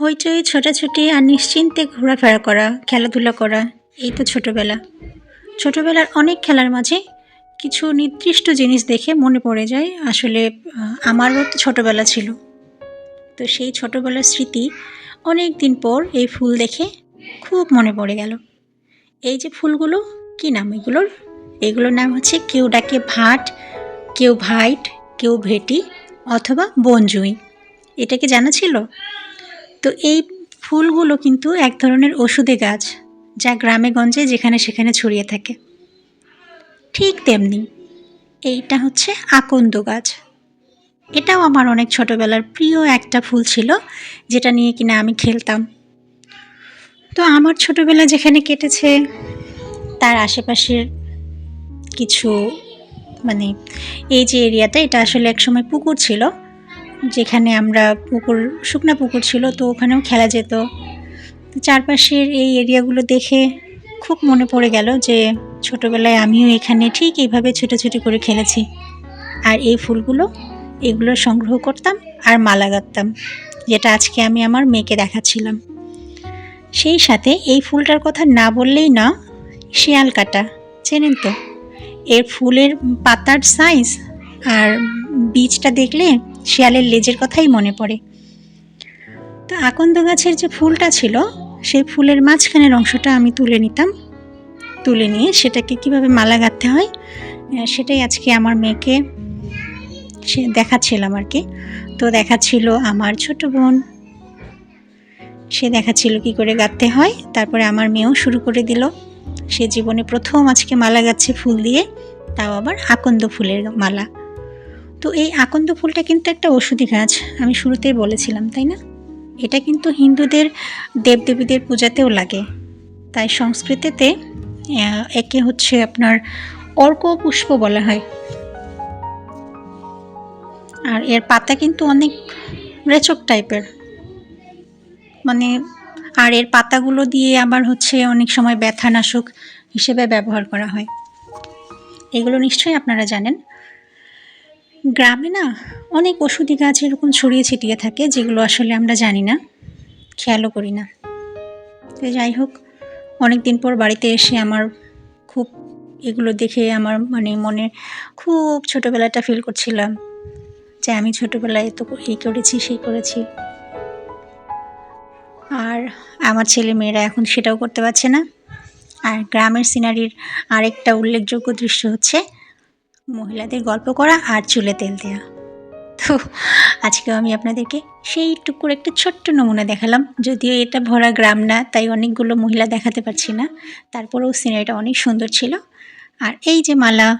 হইচই ছোটাছুটি আর নিশ্চিন্তে ঘোরাফেরা করা, খেলাধুলা করা, এই তো ছোটোবেলা। ছোটোবেলার অনেক খেলার মাঝে কিছু নির্দিষ্ট জিনিস দেখে মনে পড়ে যায়, আসলে আমারও তো ছোটোবেলা ছিল। তো সেই ছোটোবেলার স্মৃতি অনেক দিন পর এই ফুল দেখে খুব মনে পড়ে গেল। এই যে ফুলগুলো, কি নাম এগুলোর? এগুলোর নাম হচ্ছে কেউ ডাকে ভাট, কেউ ভাইট, কেউ ভেটি অথবা বনজুই। এটা কি জানা ছিল? তো এই ফুলগুলো কিন্তু এক ধরনের ওষুধে গাছ যা গ্রামে, গঞ্জে, যেখানে, সেখানে ছড়িয়ে থাকে। ঠিক তেমনি এইটা হচ্ছে আকন্দ গাছ। এটাও আমার অনেক ছোটোবেলার প্রিয় একটা ফুল ছিল, যেটা নিয়ে কিনা আমি খেলতাম। তো আমার ছোটোবেলা যেখানে কেটেছে, তার আশেপাশের কিছু মানে এই যে এরিয়াটা, এটা আসলে একসময় পুকুর ছিল। যেখানে আমরা পুকুর, শুকনা পুকুর ছিল তো ওখানেও খেলা যেত। তো চারপাশের এই এরিয়াগুলো দেখে খুব মনে পড়ে গেল যে ছোটোবেলায় আমিও এখানে ঠিক এইভাবে ছোটাছুটি করে খেলেছি। আর এই ফুলগুলো, এগুলো সংগ্রহ করতাম আর মালা গাঁথতাম যেটা আজকে আমি আমার মেয়েকে দেখাচ্ছিলাম। সেই সাথে এই ফুলটার কথা না বললেই না, শিয়াল কাটা, চেনেন তো? এর ফুলের পাতার সাইজ আর বীজটা দেখলে শিয়ালের লেজের কথাই মনে পড়ে। তো আকন্দ গাছের যে ফুলটা ছিল, সেই ফুলের মাঝখানের অংশটা আমি তুলে নিতাম। তুলে নিয়ে সেটাকে কীভাবে মালা গাঁথতে হয় সেটাই আজকে আমার মেয়েকে সে দেখাচ্ছিলাম আর কি। তো দেখাচ্ছিল আমার ছোট বোন। সে দেখাচ্ছিল কি করে গাঁথতে হয়, তারপরে আমার মেয়েও শুরু করে দিল। সে জীবনে প্রথম আজকে মালা গাচ্ছে ফুল দিয়ে, তাও আবার আকন্দ ফুলের মালা। তো এই আকন্দ ফুলটা কিন্তু একটা ওষুধি গাছ, আমি শুরুতেই বলেছিলাম, তাই না? এটা কিন্তু হিন্দুদের দেবদেবীদের পূজাতেও লাগে। তাই সংস্কৃতিতে একে হচ্ছে আপনার অর্ক পুষ্প বলা হয়। আর এর পাতা কিন্তু অনেক রেচক টাইপের। মানে আর এর পাতাগুলো দিয়ে আবার হচ্ছে অনেক সময় ব্যথানাশক হিসেবে ব্যবহার করা হয়। এগুলো নিশ্চয়ই আপনারা জানেন। গ্রামে না অনেক ওষুধি গাছ এরকম ছড়িয়ে ছিটিয়ে থাকে, যেগুলো আসলে আমরা জানি না। খেয়ালও করি না। তো যাই হোক অনেক দিন পর বাড়িতে এসে আমার খুব এগুলো দেখে আমার মানে মনে খুব ছোটোবেলাটা ফিল করছিলাম, যে আমি ছোটোবেলায় তো এই করেছি, সেই করেছি। আর আমার ছেলে মেয়েরা এখন সেটাও করতে পারছে না। আর গ্রামের সিনারির আরেকটা উল্লেখযোগ্য দৃশ্য হচ্ছে মহিলাদের গল্প করা আর চুলে তেল দেওয়া তো আজকেও আমি আপনাদেরকে সেই টুকুর একটা ছোট্ট নমুনা দেখালাম। যদিও এটা ভরা গ্রাম না, তাই অনেকগুলো মহিলা দেখাতে পারছি না। তারপরেও সিনারিটা অনেক সুন্দর ছিল। আর এই যে মালা